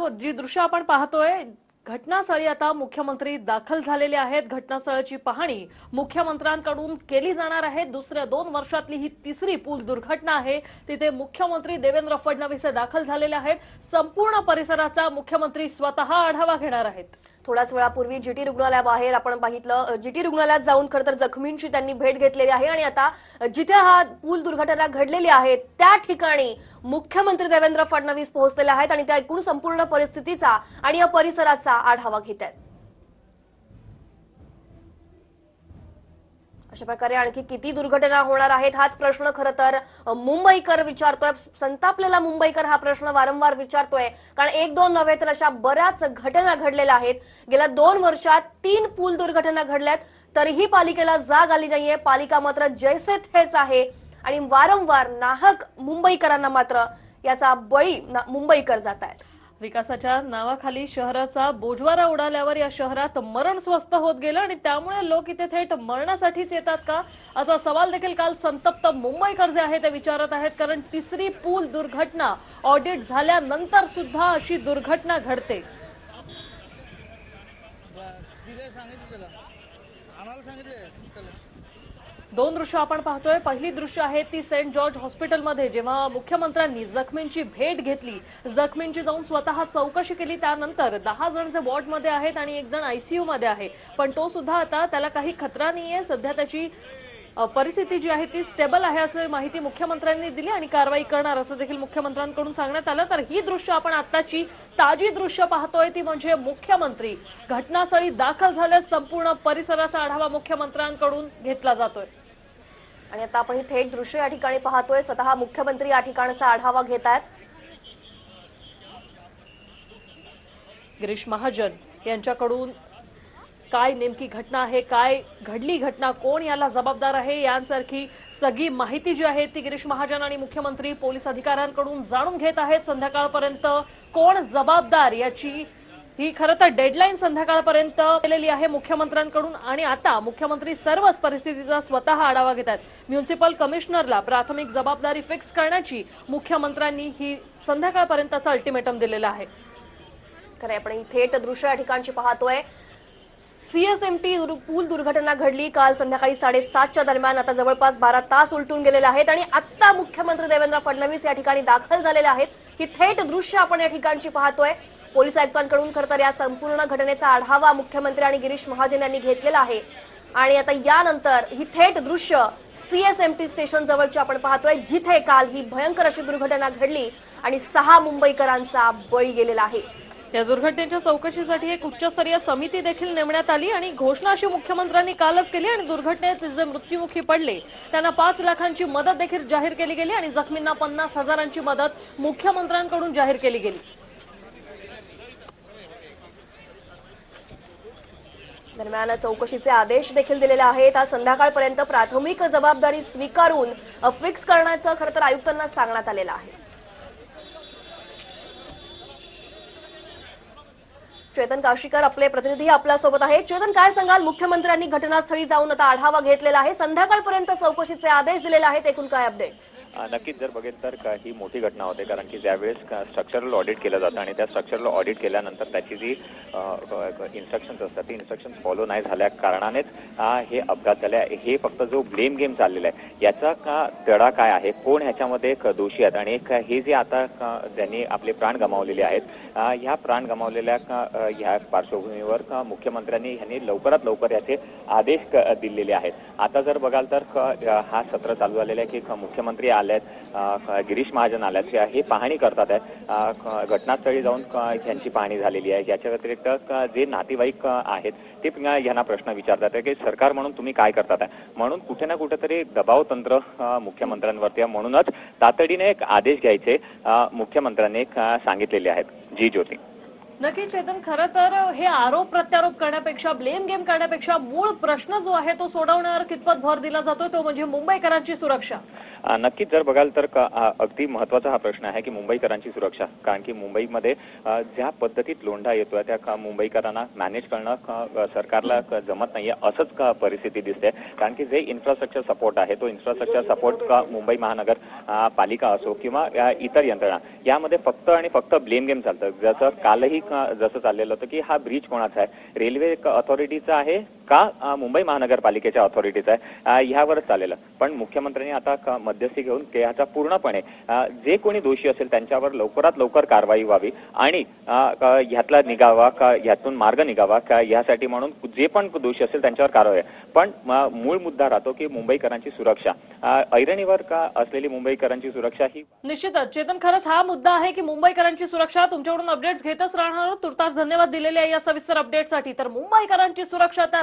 हो, जी दृश्य आपण पाहतोय घटनास्थळी आता मुख्यमंत्री दाखल झालेले आहेत. घटनास्थळाची पाहणी मुख्यमंत्र्यांकडून केली जाणार आहे. दुसऱ्या दोन वर्षातली ही तिसरी पूल दुर्घटना आहे. तिथे मुख्यमंत्री देवेंद्र फडणवीस दाखल झालेले आहेत. संपूर्ण परिसराचा मुख्यमंत्री स्वतः आढावा घेणार आहेत. थोड्याच वेळापूर्वी जीटी रुग्णालयाबाहेर आपण पाहितलं जीटी रुग्णालयात जाऊन खरं तर जखमींची त्यांनी भेट घेतलेली आहे आणि आता जिथे हा पूल दुर्घटना घडलेली आहे त्या ठिकाणी मुख्यमंत्री देवेंद्र फडणवीस पोहोचलेले आहेत आणि त्या एकूण संपूर्ण परिस्थितीचा आणि या परिसराचा आढावा घेत आहेत. अशा प्रकारे आणखी किती दुर्घटना होणार आहेत हाच प्रश्न खरं तर मुंबईकर विचारतोय. संतापलेला मुंबईकर हा प्रश्न वारंवार विचारतोय. कारण एक दोन नव्हे तर अशा बऱ्याच घटना घडलेल्या आहेत. गेल्या दोन वर्षात तीन पूल दुर्घटना घडल्यात. तरीही पालिकेला जाग आली नाहीये. पालिका मात्र जैसे थेच आहे. आणि वारंवार नाहक मुंबईकरांना मात्र याचा बळी मुंबईकर जात आहेत विकासाच्या नावाखाली शहराचा बोजवारा उडाल्यावर या शहरात मरण स्वस्त होत गेलं आणि त्यामुळे लोक इथे थेट मरणासाठीच येतात का? असा सवाल देखील काल संतप्त मुंबईकर जे आहे ते विचारत आहेत कारण तिसरी पूल दुर्घटना ऑडिट झाल्यानंतर सुद्धा अशी दुर्घटना घडते. सांगितलं त्याला आम्हाला सांगितलं त्याला दोन दृश्य आपण पाहतोय. पहिली दृश्य आहे ती सेंट जॉर्ज हॉस्पिटलमध्ये. जेव्हा मुख्यमंत्र्यांनी जखमींची भेट घेतली जखमींची जाऊन स्वतः चौकशी केली त्यानंतर दहा जण जे वॉर्डमध्ये आहेत आणि एक जण आयसीयू मध्ये आहे. पण तो सुद्धा आता त्याला काही खतरा नाहीये. सध्या त्याची परिस्थिती जी आहे ती स्टेबल आहे असं माहिती मुख्यमंत्र्यांनी दिली आणि कारवाई करणार असं देखील मुख्यमंत्र्यांकडून सांगण्यात आलं. तर ही दृश्य आपण आताची ताजी दृश्य पाहतोय. ती म्हणजे मुख्यमंत्री घटनास्थळी दाखल झाल्यास संपूर्ण परिसराचा आढावा मुख्यमंत्र्यांकडून घेतला जातोय. आणि आता आपण ही थेट दृश्य या ठिकाणी पाहतोय. स्वतः मुख्यमंत्री या ठिकाणचा आढावा घेत आहेत. गिरीश महाजन यांच्याकडून काय नेमकी घटना आहे? काय घडली घटना? कोण याला जबाबदार आहे? यांसारखी सगळी माहिती जी आहे ती गिरीश महाजन आणि मुख्यमंत्री पोलीस अधिकाऱ्यांकडून जाणून घेत आहेत. संध्याकाळपर्यंत कोण जबाबदार? याची ही खरं तर डेडलाईन संध्याकाळपर्यंत केलेली आहे मुख्यमंत्र्यांकडून आणि आता मुख्यमंत्री सर्वच परिस्थितीचा स्वतः आढावा घेत आहेत. म्युन्सिपल कमिशनरला प्राथमिक जबाबदारी फिक्स करण्याची मुख्यमंत्र्यांनी ही संध्याकाळपर्यंतचा अल्टिमेटम दिलेला आहे. खरं आपण ही थेट दृश्य या ठिकाणची पाहतोय. सीएसएमटी पूल दुर्घटना घडली. काल संध्याकाळी साडेसातच्या दरम्यान आता जवळपास बारा तास उलटून गेलेले आहेत आणि आता मुख्यमंत्री देवेंद्र फडणवीस या ठिकाणी दाखल झालेले आहेत. ही थेट दृश्य आपण या ठिकाणची पाहतोय. पोलीस आयुक्तांकडून खरं तर या संपूर्ण घटनेचा आढावा मुख्यमंत्री आणि गिरीश महाजन यांनी घेतलेला आहे. आणि आता यानंतर ही थेट दृश्य सीएसएमटी स्टेशन जवळची आपण पाहतोय जिथे काल ही भयंकर अशी दुर्घटना घडली आणि सहा मुंबईकरांचा बळी गेलेला आहे. या दुर्घटनेच्या चौकशीसाठी एक उच्चस्तरीय समिती देखील नेमण्यात आली आणि घोषणा अशी मुख्यमंत्र्यांनी कालच केली आणि दुर्घटनेत जे मृत्युमुखी पडले त्यांना पाच लाखांची मदत देखील जाहीर केली गेली आणि जखमींना पन्नास हजारांची मदत मुख्यमंत्र्यांकडून जाहीर केली गेली. दरम्यान चौकशीचे आदेश देखील दिलेले आहेत. आज संध्याकाळपर्यंत प्राथमिक जबाबदारी स्वीकारून फिक्स करण्याचं खरं तर आयुक्तांना सांगण्यात आलेलं आहे. चेतन काशीकर आपले प्रतिनिधी आपल्यासोबत आहे चेतन काय सांगाल? मुख्यमंत्र्यांनी घटनास्थळी जाऊन आता आढावा घेतलेला आहे. संध्याकाळपर्यंत चौकशीचे आदेश दिलेले आहेत. एकूण काय अपडेट्स नक्कीच जर बघेल तर ही मोठी घटना होते कारण की ज्यावेळेस स्ट्रक्चरल ऑडिट केलं जातं आणि त्या स्ट्रक्चरल ऑडिट केल्यानंतर त्याची जी इन्स्ट्रक्शन्स असतात ती इन्स्ट्रक्शन्स फॉलो नाही झाल्या कारणानेच हे अपघात झाले आहे. हे फक्त जो ब्लेम गेम चाललेला आहे याचा का तडा काय आहे? कोण ह्याच्यामध्ये एक दोषी आहेत? आणि हे जे आता ज्यांनी आपले प्राण गमावलेले आहेत ह्या प्राण गमावलेल्या ह्या पार्श्वभूमीवर मुख्यमंत्र्यांनी ह्यांनी लवकरात लवकर याचे आदेश दिलेले आहेत. आता जर बघाल तर हा सत्र चालू झालेला आहे की मुख्यमंत्री आल्यात आहेत गिरीश महाजन आल्यात हे- हे पाहणी करतात आहेत. घटनास्थळी जाऊन ह्यांची पाहणी झालेली आहे. याच्या व्यतिरिक्त जे नातेवाईक आहेत ते यांना प्रश्न विचारतात की सरकार म्हणून तुम्ही काय करतात म्हणून कुठे ना कुठेतरी दबाव तंत्र मुख्यमंत्र्यांवरती आहे. म्हणूनच तातडीने एक आदेश घ्यायचे मुख्यमंत्र्यांनी सांगितलेले आहेत. जी ज्योती. नक्की चेतन खरं तर हे आरोप प्रत्यारोप करण्यापेक्षा ब्लेम गेम करण्यापेक्षा मूळ प्रश्न जो आहे तो सोडवण्यावर कितपत भर दिला जातो तो म्हणजे मुंबईकरांची सुरक्षा. नक्कीच जर बघाल तर अगदी महत्त्वाचा हा प्रश्न आहे की मुंबईकरांची सुरक्षा. कारण की मुंबईमध्ये ज्या पद्धतीत लोंढा येतोय त्या मुंबईकरांना मॅनेज करणं सरकारला जमत नाहीये असंच का परिस्थिती दिसते. कारण की जे इन्फ्रास्ट्रक्चर सपोर्ट आहे तो इन्फ्रास्ट्रक्चर सपोर्ट का मुंबई महानगर पालिका असो किंवा इतर यंत्रणा यामध्ये फक्त आणि फक्त ब्लेम गेम चालतं. जसं कालही जसं चाललेलं होतं की हा ब्रिज कोणाचा आहे? रेल्वे अथॉरिटीचा आहे का? मुंबई महानगरपालिकेच्या ऑथॉरिटीचा आहे. ह्यावरच चालेल. पण मुख्यमंत्र्यांनी आता मध्यस्थी घेऊन के- ह्याचा पूर्णपणे जे कोणी दोषी असेल त्यांच्यावर लवकरात लवकर कारवाई व्हावी आणि ह्यातला निघावा का ह्यातून मार्ग निघावा का ह्यासाठी म्हणून जे पण दोषी असेल त्यांच्यावर कारवाई पण मूळ मुद्दा राहतो की मुंबईकरांची सुरक्षा. ऐरणीवर का असलेली मुंबईकरांची सुरक्षा ही निश्चितच. चेतन खरंच हा मुद्दा आहे की मुंबईकरांची सुरक्षा तुमच्याकडून अपडेट्स घेतच राहणार तुर्तास धन्यवाद दिलेले आहे या सविस्तर अपडेटसाठी तर मुंबईकरांची सुरक्षा त्या